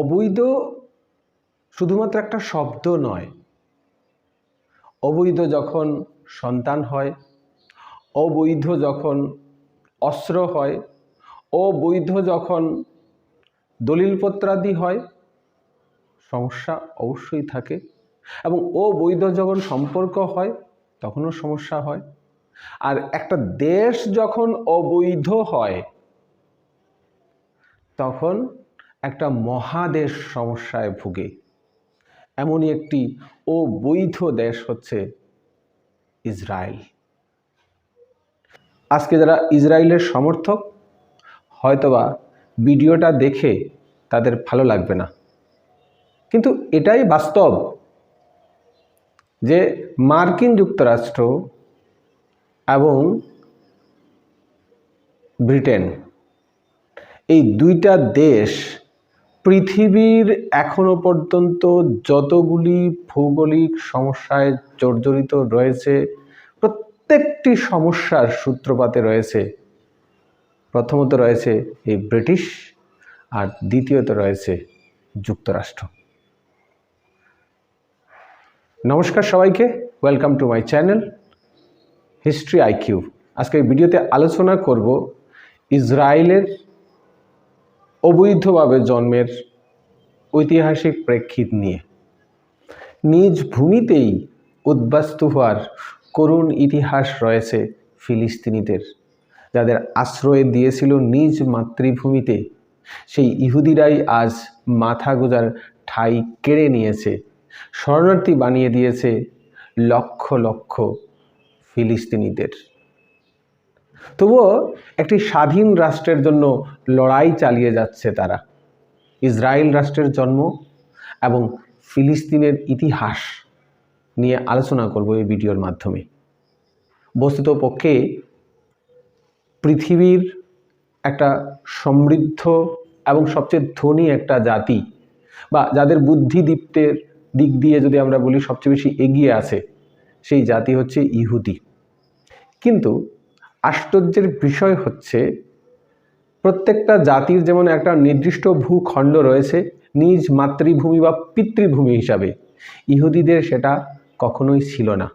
অবৈধ শুধুমাত্র একটা শব্দ নয়। অবৈধ যখন সন্তান হয়, অবৈধ যখন অস্ত্র হয়, অবৈধ যখন দলিলপত্রাদি হয়, সমস্যা অবশ্যই থাকে এবং অবৈধ যখন সম্পর্ক হয়, তখনও সমস্যা হয়। আর একটা দেশ যখন অবৈধ হয়, তখন একটা মহাদেশ সমস্যায় ভুগে। এমনই একটি অবৈধ দেশ হচ্ছে ইসরায়েল। আজকে যারা ইসরায়েলের সমর্থক, হয়তোবা ভিডিওটা দেখে তাদের ভালো লাগবে না। কিন্তু এটাই বাস্তব যে মার্কিন যুক্তরাষ্ট্র এবং ব্রিটেন এই দুইটা দেশ পৃথিবীর এখনও পর্যন্ত যতগুলি ভৌগোলিক সমস্যায় জর্জরিত রয়েছে, প্রত্যেকটি সমস্যার সূত্রপাতে রয়েছে। প্রথমত রয়েছে এই ব্রিটিশ আর দ্বিতীয়ত রয়েছে যুক্তরাষ্ট্র। নমস্কার সবাইকে welcome to my channel history IQ আজকে ভিডিওতে আলোচনা করব ইসরায়েলের অবৈধভাবে জন্মের ঐতিহাসিক প্রেক্ষিত নিয়ে। নিজ ভূমিতেই উদ্বাস্তু হওয়ার করুণ ইতিহাস রয়েছে ফিলিস্তিনিদের, যাদের আশ্রয় দিয়েছিল নিজ মাতৃভূমিতে। সেই ইহুদিরাই আজ মাথা গোজার ঠাই কেড়ে নিয়েছে, শরণার্থী বানিয়ে দিয়েছে লক্ষ লক্ষ ফিলিস্তিনিদের। তবুও একটি স্বাধীন রাষ্ট্রের জন্য লড়াই চালিয়ে যাচ্ছে তারা। ইসরায়েল রাষ্ট্রের জন্ম এবং ফিলিস্তিনের ইতিহাস নিয়ে আলোচনা করব এই ভিডিওর মাধ্যমে। বস্তুত পক্ষে পৃথিবীর একটা সমৃদ্ধ এবং সবচেয়ে ধনী একটা জাতি বা যাদের বুদ্ধিদীপ্তের দিক দিয়ে যদি আমরা বলি সবচেয়ে বেশি এগিয়ে আছে সেই জাতি হচ্ছে ইহুদি। কিন্তু আশ্চর্যের বিষয় হচ্ছে, প্রত্যেকটা জাতির যেমন একটা নির্দিষ্ট ভূখণ্ড রয়েছে, নিজ মাতৃভূমি বা পিতৃভূমি হিসাবে, ইহুদিদের সেটা কখনোই ছিল না।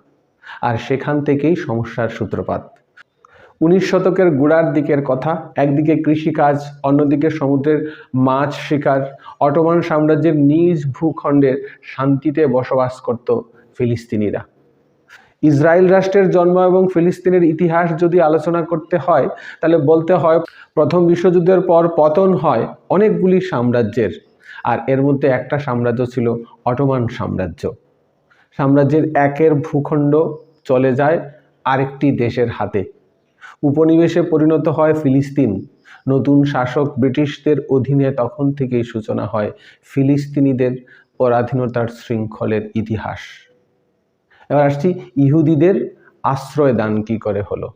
আর সেখান থেকেই সমস্যার সূত্রপাত। উনিশ শতকের গোড়ার দিকের কথা, একদিকে কৃষিকাজ, অন্যদিকে সমুদ্রের মাছ শিকার, অটোমান সাম্রাজ্যের নিজ ভূখণ্ডের শান্তিতে বসবাস করত ফিলিস্তিনিরা। ইসরায়েল রাষ্ট্রের জন্ম এবং ফিলিস্তিনের ইতিহাস যদি আলোচনা করতে হয়, তাহলে বলতে হয় প্রথম বিশ্বযুদ্ধের পর পতন হয় অনেকগুলি সাম্রাজ্যের। আর এর মধ্যে একটা সাম্রাজ্য ছিল অটোমান সাম্রাজ্য। সাম্রাজ্যের একের ভূখণ্ড চলে যায় আরেকটি দেশের হাতে। উপনিবেশে পরিণত হয় ফিলিস্তিন। নতুন শাসক ব্রিটিশদের অধীনে তখন থেকেই সূচনা হয় ফিলিস্তিনিদের পরাধীনতার শৃঙ্খলের ইতিহাস। এবার আসছি, ইহুদিদের আশ্রয় দান কি করে হলো?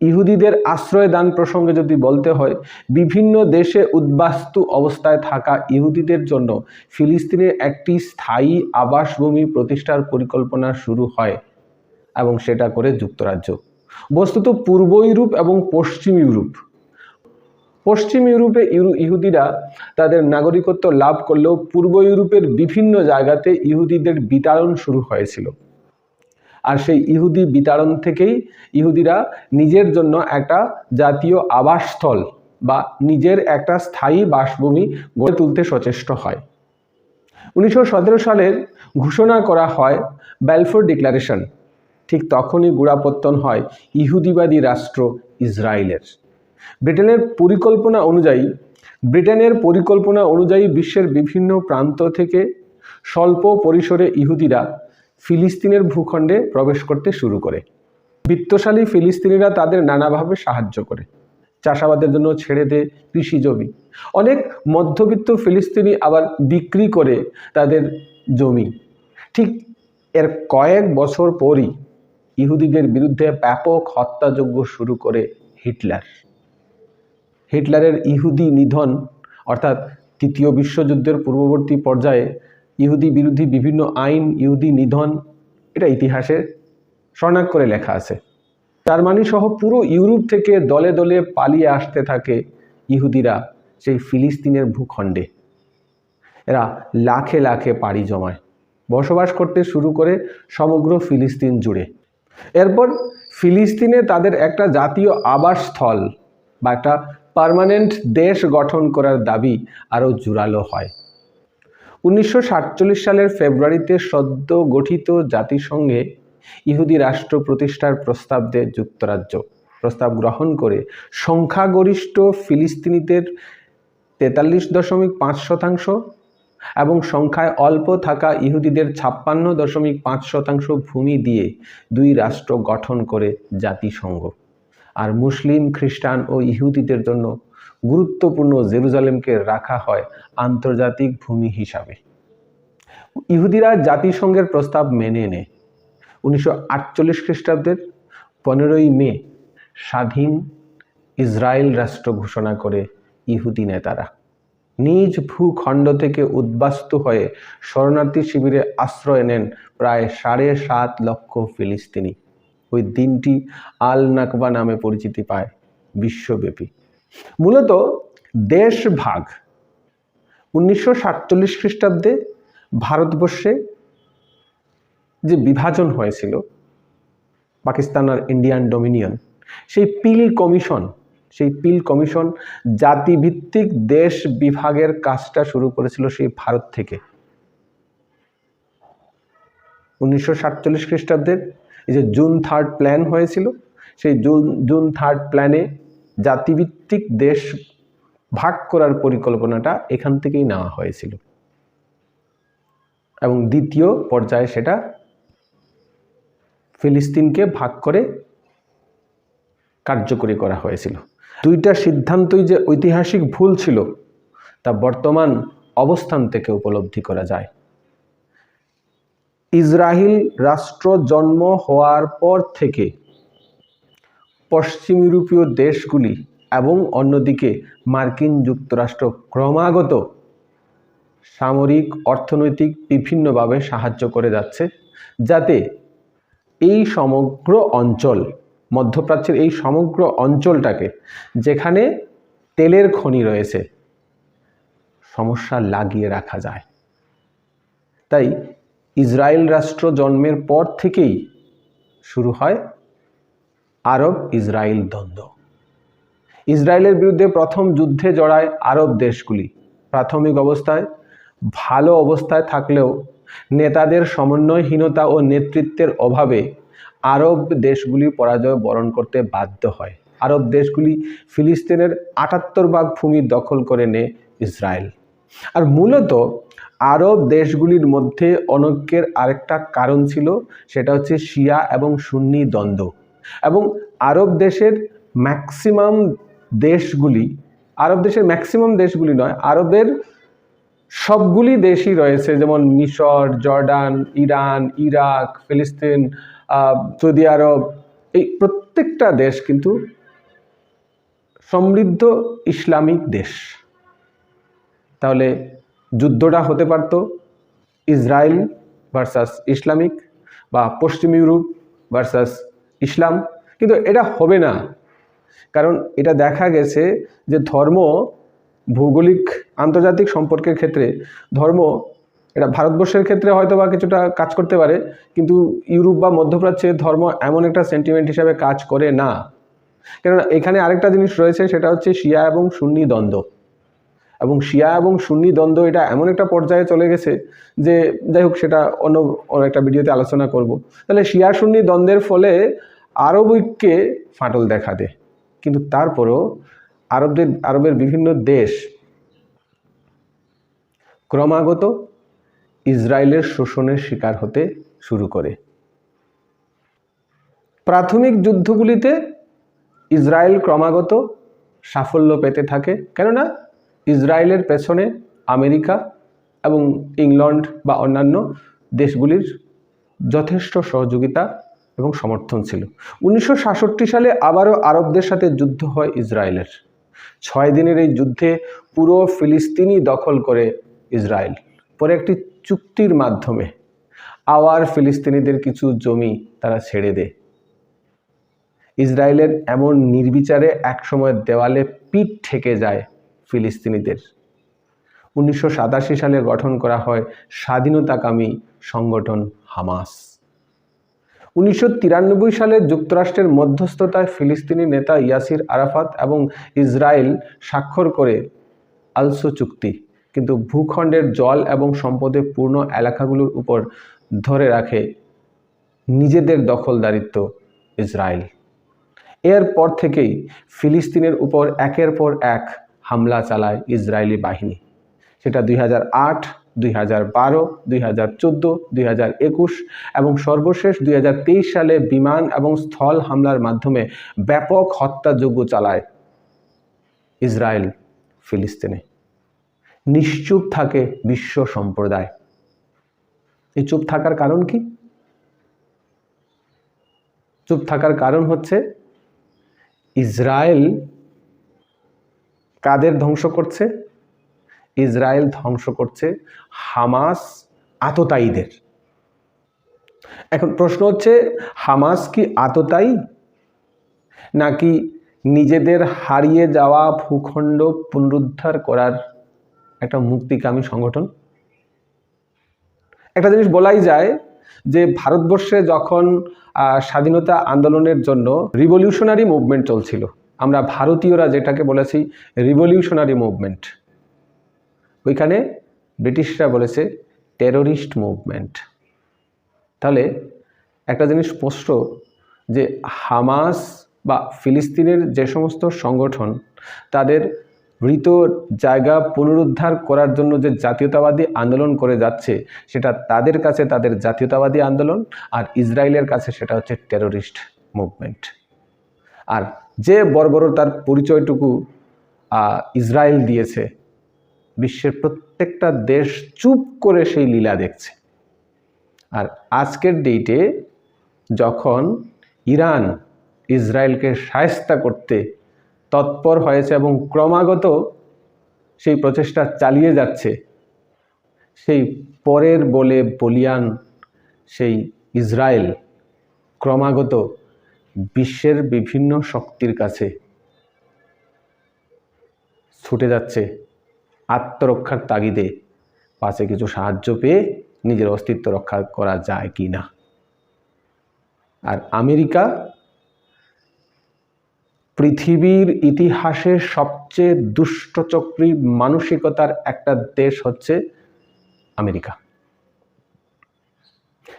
ইহুদিদের আশ্রয় দান প্রসঙ্গে যদি বলতে হয়, বিভিন্ন দেশে উদ্বাস্তু অবস্থায় থাকা ইহুদিদের জন্য ফিলিস্তিনের একটি স্থায়ী আবাসভূমি প্রতিষ্ঠার পরিকল্পনা শুরু হয় এবং সেটা করে যুক্তরাজ্য। বস্তুত পূর্ব ইউরোপ এবং পশ্চিম ইউরোপ। পশ্চিম ইউরোপে ইহুদিরা তাদের নাগরিকত্ব লাভ করলেও পূর্ব ইউরোপের বিভিন্ন জায়গাতে ইহুদিদের বিতাড়ন শুরু হয়েছিল। আর সেই ইহুদি বিতাড়ন থেকেই ইহুদিরা নিজের জন্য একটা জাতীয় আবাসস্থল বা নিজের একটা স্থায়ী বাসভূমি গড়ে তুলতে সচেষ্ট হয়। উনিশশো সালের ঘোষণা করা হয় ব্যালফোর ডিক্লারেশন। ঠিক তখনই গুড়াপত্তন হয় ইহুদিবাদী রাষ্ট্র ইসরায়েলের। ব্রিটেনের পরিকল্পনা অনুযায়ী, ব্রিটেনের পরিকল্পনা অনুযায়ী বিশ্বের বিভিন্ন প্রান্ত থেকে স্বল্প পরিসরে ইহুদিরা ফিলিস্তিনের ভূখণ্ডে প্রবেশ করতে শুরু করে। বিত্তশালী ফিলিস্তিনিরা তাদের নানাভাবে সাহায্য করে। চাষাবাদের জন্য ছেড়ে দেয় কৃষি জমি। অনেক মধ্যবিত্ত ফিলিস্তিনি আবার বিক্রি করে তাদের জমি। ঠিক এর কয়েক বছর পরই ইহুদিদের বিরুদ্ধে ব্যাপক হত্যাযজ্ঞ শুরু করে হিটলার। হিটলারের ইহুদি নিধন, অর্থাৎ তৃতীয় বিশ্বযুদ্ধের পূর্ববর্তী পর্যায়ে ইহুদি বিরোধী বিভিন্ন আইন, ইহুদি নিধন, এটা ইতিহাসে স্বর্ণাক করে লেখা আছে। জার্মানি সহ পুরো ইউরোপ থেকে দলে দলে পালিয়ে আসতে থাকে ইহুদিরা সেই ফিলিস্তিনের ভূখণ্ডে। এরা লাখে লাখে পাড়ি জমায়, বসবাস করতে শুরু করে সমগ্র ফিলিস্তিন জুড়ে। এরপর ফিলিস্তিনে তাদের একটা জাতীয় আবাসস্থল বা একটা পার্মানেন্ট দেশ গঠন করার দাবি আরও জোরালো হয়। উনিশশো সাতচল্লিশ সালের ফেব্রুয়ারিতে সদ্য গঠিত জাতিসংঘে ইহুদি রাষ্ট্র প্রতিষ্ঠার প্রস্তাব দেয় যুক্তরাজ্য। প্রস্তাব গ্রহণ করে সংখ্যাগরিষ্ঠ ফিলিস্তিনিদের তেতাল্লিশ দশমিক পাঁচ শতাংশ এবং সংখ্যায় অল্প থাকা ইহুদিদের ছাপ্পান্ন দশমিক পাঁচ শতাংশ ভূমি দিয়ে দুই রাষ্ট্র গঠন করে জাতিসংঘ। আর মুসলিম, খ্রিস্টান ও ইহুদিদের জন্য গুরুত্বপূর্ণ জেরুজালেমকে রাখা হয় আন্তর্জাতিক ভূমি হিসাবে। ইহুদিরা জাতিসংঘের প্রস্তাব মেনে নেয়। উনিশশো আটচল্লিশ খ্রিস্টাব্দের পনেরোই মে স্বাধীন ইসরায়েল রাষ্ট্র ঘোষণা করে ইহুদি নেতারা। নিজ ভূখণ্ড থেকে উদ্বাস্তু হয়ে শরণার্থী শিবিরে আশ্রয় নেন প্রায় সাড়ে সাত লক্ষ ফিলিস্তিনি। ওই দিনটি আল নাকবা নামে পরিচিতি পায়। বিশ্বব্যাপী। মূলত দেশ ভাগ। উনিশশো সাতচল্লিশ খ্রিস্টাব্দে ভারতবর্ষে যে বিভাজন হয়েছিল, পাকিস্তান আর ইন্ডিয়ান ডোমিনিয়ন, সেই পিল কমিশন, সেই পিল কমিশন জাতিভিত্তিক দেশ বিভাগের কাজটা শুরু করেছিল সেই ভারত থেকে। উনিশশো সাতচল্লিশ খ্রিস্টাব্দের এই যে জুন থার্ড প্ল্যান হয়েছিল, সেই জুন জুন থার্ড প্ল্যানে জাতিভিত্তিক দেশ ভাগ করার পরিকল্পনাটা এখান থেকেই নেওয়া হয়েছিল। এবং দ্বিতীয় পর্যায়ে সেটা ফিলিস্তিনকে ভাগ করে কার্যকরী করা হয়েছিল। দুইটা সিদ্ধান্তই যে ঐতিহাসিক ভুল ছিল, তা বর্তমান অবস্থান থেকে উপলব্ধি করা যায়। ইসরায়েল রাষ্ট্র জন্ম হওয়ার পর থেকে পশ্চিম ইউরোপীয় দেশগুলি এবং অন্যদিকে মার্কিন যুক্তরাষ্ট্র ক্রমাগত সামরিক, অর্থনৈতিক বিভিন্নভাবে সাহায্য করে যাচ্ছে, যাতে এই সমগ্র অঞ্চল, মধ্যপ্রাচ্যের এই সমগ্র অঞ্চলটাকে যেখানে তেলের খনি রয়েছে, সমস্যা লাগিয়ে রাখা যায়। তাই ইসরায়েল রাষ্ট্র জন্মের পর থেকেই শুরু হয় আরব ইসরায়েল দ্বন্দ্ব। ইসরায়েলের বিরুদ্ধে প্রথম যুদ্ধে জড়ায় আরব দেশগুলি। প্রাথমিক অবস্থায়, ভালো অবস্থায় থাকলেও নেতাদের সমন্বয়হীনতা ও নেতৃত্বের অভাবে আরব দেশগুলি পরাজয় বরণ করতে বাধ্য হয়। আরব দেশগুলি ফিলিস্তিনের আটাত্তর ভাগ ভূমি দখল করে নেয় ইসরায়েল আর মূলত আরব দেশগুলির মধ্যে অনৈক্যের আরেকটা কারণ ছিল, সেটা হচ্ছে শিয়া এবং সুন্নি দ্বন্দ্ব। এবং আরব দেশের ম্যাক্সিমাম দেশগুলি, আরব দেশের ম্যাক্সিমাম দেশগুলি নয়, আরবের সবগুলি দেশই রয়েছে, যেমন মিশর, জর্ডান, ইরান, ইরাক, ফিলিস্তিন সৌদি আরব, এই প্রত্যেকটা দেশ কিন্তু সমৃদ্ধ ইসলামিক দেশ। তাহলে যুদ্ধটা হতে পারত ইসরায়েল ভার্সাস ইসলামিক বা পশ্চিম ইউরোপ ভার্সাস ইসলাম। কিন্তু এটা হবে না। কারণ এটা দেখা গেছে যে ধর্ম ভৌগোলিক আন্তর্জাতিক সম্পর্কের ক্ষেত্রে, ধর্ম এটা ভারতবর্ষের ক্ষেত্রে হয়তো বা কিছুটা কাজ করতে পারে, কিন্তু ইউরোপ বা মধ্যপ্রাচ্যে ধর্ম এমন একটা সেন্টিমেন্ট হিসাবে কাজ করে না। কেননা এখানে আরেকটা জিনিস রয়েছে, সেটা হচ্ছে শিয়া এবং সুন্নি দ্বন্দ্ব। এবং শিয়া এবং সুন্নি দ্বন্দ্ব এটা এমন একটা পর্যায়ে চলে গেছে যে, যাই হোক, সেটা অন্য একটা ভিডিওতে আলোচনা করব। তাহলে শিয়া সুন্নি দ্বন্দ্বের ফলে আরব ঐক্যে ফাটল দেখা দেয়। কিন্তু তারপরও আরবদের, আরবের বিভিন্ন দেশ ক্রমাগত ইসরায়েলের শোষণের শিকার হতে শুরু করে। প্রাথমিক যুদ্ধগুলিতে ইসরায়েল ক্রমাগত সাফল্য পেতে থাকে। কেননা ইসরায়েলের পেছনে আমেরিকা এবং ইংল্যান্ড বা অন্যান্য দেশগুলির যথেষ্ট সহযোগিতা এবং সমর্থন ছিল। উনিশশো সাতষট্টি সালে আবারও আরবদের সাথে যুদ্ধ হয় ইসরায়েলের। ছয় দিনের এই যুদ্ধে পুরো ফিলিস্তিনি দখল করে ইসরায়েল। পরে একটি চুক্তির মাধ্যমে আওয়ার ফিলিস্তিনিদের কিছু জমি তারা ছেড়ে দেয়। ইসরায়েলের এমন নির্বিচারে একসময় দেওয়ালে পিঠ ঠেকে যায় ফিলিস্তিনিদের। উনিশশো সাতাশি সালে গঠন করা হয় স্বাধীনতাকামী সংগঠন হামাস। উনিশশো তিরানব্বই সালে যুক্তরাষ্ট্রের মধ্যস্থতায় ফিলিস্তিনি নেতা ইয়াসির আরাফাত এবং ইসরায়েল স্বাক্ষর করে আলসো চুক্তি, কিন্তু ভূখণ্ডের জল এবং সম্পদে পূর্ণ এলাকাগুলোর উপর ধরে রাখে নিজেদের দখলদারিত্ব ইসরায়েল। এরপর থেকেই ফিলিস্তিনের উপর একের পর এক হামলা চালায় ইসরায়েলি বাহিনী। সেটা দুই হাজার আট, দুই হাজার বারো, দুই হাজার চোদ্দ, দুই হাজার একুশ এবং সর্বশেষ দুই হাজার তেইশ সালে বিমান এবং স্থল হামলার মাধ্যমে ব্যাপক হত্যাযজ্ঞ চালায় ইসরায়েল ফিলিস্তিনে। নিশ্চুপ থাকে বিশ্ব সম্প্রদায়। এই চুপ থাকার কারণ কি? চুপ থাকার কারণ হচ্ছে ইসরায়েল কাদের ধ্বংস করছে? ইসরায়েল ধ্বংস করছে হামাস আততায়ীদের। এখন প্রশ্ন হচ্ছে, হামাস কি আততায়ী? নাকি নিজেদের হারিয়ে যাওয়া ভূখণ্ড পুনরুদ্ধার করার একটা মুক্তিকামী সংগঠন? একটা জিনিস বলাই যায় যে, ভারতবর্ষে যখন স্বাধীনতা আন্দোলনের জন্য রিভলিউশনারি মুভমেন্ট চলছিল আমরা ভারতীয়রা যেটাকে বলেছি রিভলিউশনারি মুভমেন্ট ওইখানে ব্রিটিশরা বলেছে টেরোরিস্ট মুভমেন্ট তাহলে একটা জিনিস স্পষ্ট যে হামাস বা ফিলিস্তিনের যে সমস্ত সংগঠন, তাদের মৃত জায়গা পুনরুদ্ধার করার জন্য যে জাতীয়তাবাদী আন্দোলন করে যাচ্ছে, সেটা তাদের কাছে তাদের জাতীয়তাবাদী আন্দোলন আর ইসরায়েলের কাছে সেটা হচ্ছে টেরোরিস্ট মুভমেন্ট আর যে বর্বরতার পরিচয়টুকু ইসরায়েল দিয়েছে, বিশ্বের প্রত্যেকটা দেশ চুপ করে সেই লীলা দেখছে। আর আজকের ডেটে যখন ইরান ইসরায়েলকে সায়স্তা করতে তৎপর হয়েছে এবং ক্রমাগত সেই প্রচেষ্টা চালিয়ে যাচ্ছে, সেই পরের বলে বলিয়ান সেই ইসরায়েল ক্রমাগত বিশ্বের বিভিন্ন শক্তির কাছে ছুটে যাচ্ছে আত্মরক্ষার তাগিদে। পাশে কিছু সাহায্য পেয়ে নিজের অস্তিত্ব রক্ষা করা যায় কি না? আর আমেরিকা পৃথিবীর ইতিহাসে সবচেয়ে দুষ্টচক্রী মানসিকতার একটা দেশ হচ্ছে আমেরিকা।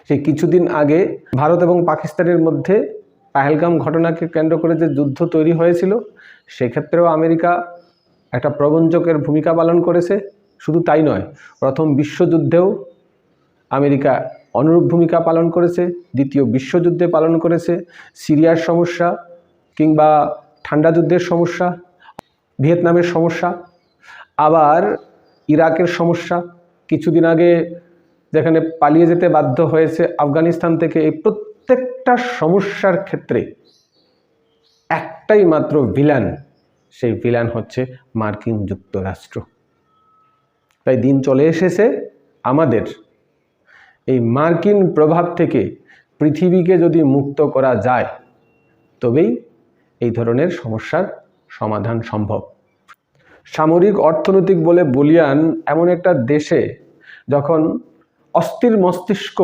সেই কিছুদিন আগে ভারত এবং পাকিস্তানের মধ্যে পাহেলগাম ঘটনাকে কেন্দ্র করে যে যুদ্ধ তৈরি হয়েছিল, সেক্ষেত্রেও আমেরিকা একটা প্রবঞ্চকের ভূমিকা পালন করেছে। শুধু তাই নয়, প্রথম বিশ্বযুদ্ধেও আমেরিকা অনুরূপ ভূমিকা পালন করেছে, দ্বিতীয় বিশ্বযুদ্ধে পালন করেছে। সিরিয়ার সমস্যা কিংবা ঠান্ডা যুদ্ধের সমস্যা, ভিয়েতনামের সমস্যা, আবার ইরাকের সমস্যা। কিছুদিন আগে যেখানে পালিয়ে যেতে বাধ্য হয়েছে আফগানিস্তান থেকে এই প্রত্যেকটা সমস্যার ক্ষেত্রে একটাই মাত্র ভিলান সেই ভিলান হচ্ছে মার্কিন যুক্তরাষ্ট্র। তাই দিন চলে এসেছে আমাদের। এই মার্কিন প্রভাব থেকে পৃথিবীকে যদি মুক্ত করা যায়, তবেই এই ধরনের সমস্যার সমাধান সম্ভব। সামরিক অর্থনৈতিক বলে বলিয়ান এমন একটা দেশে যখন অস্থির মস্তিষ্ক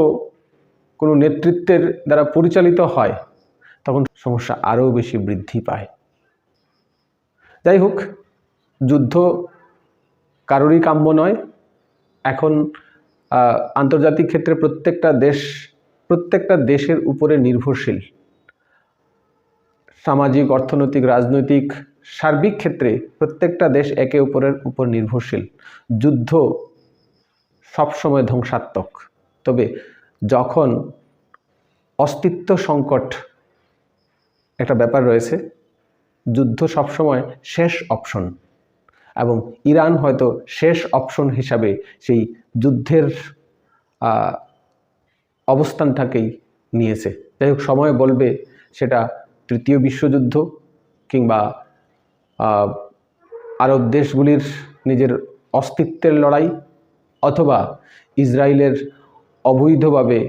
কোনো নেতৃত্বের দ্বারা পরিচালিত হয়, তখন সমস্যা আরও বেশি বৃদ্ধি পায়। যাই হোক, যুদ্ধ কারোরই কাম্য নয়। এখন আন্তর্জাতিক ক্ষেত্রে প্রত্যেকটা দেশ, প্রত্যেকটা দেশের উপরে নির্ভরশীল। সামাজিক, অর্থনৈতিক, রাজনৈতিক, সার্বিক ক্ষেত্রে প্রত্যেকটা দেশ একে অপরের উপর নির্ভরশীল। যুদ্ধ সবসময় ধ্বংসাত্মক। তবে যখন অস্তিত্ব সংকট একটা ব্যাপার রয়েছে, যুদ্ধ সবসময় শেষ অপশন এবং ইরান হয়তো শেষ অপশন হিসাবে সেই যুদ্ধের অবস্থানটাকেই নিয়েছে। যাই হোক, সময় বলবে সেটা তৃতীয় বিশ্বযুদ্ধ কিংবা আরব দেশগুলির নিজের অস্তিত্বের লড়াই অথবা ইসরায়েলের অবৈধভাবে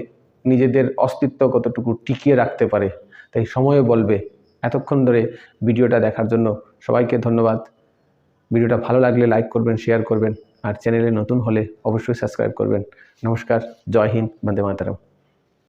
নিজেদের অস্তিত্ব কতটুকু টিকিয়ে রাখতে পারে, তাই সময়ে বলবে। এতক্ষণ ধরে ভিডিওটা দেখার জন্য সবাইকে ধন্যবাদ। ভিডিওটা ভালো লাগলে লাইক করবেন, শেয়ার করবেন, আর চ্যানেলে নতুন হলে অবশ্যই সাবস্ক্রাইব করবেন। নমস্কার, জয় হিন্দ, বন্দে মাতারাম।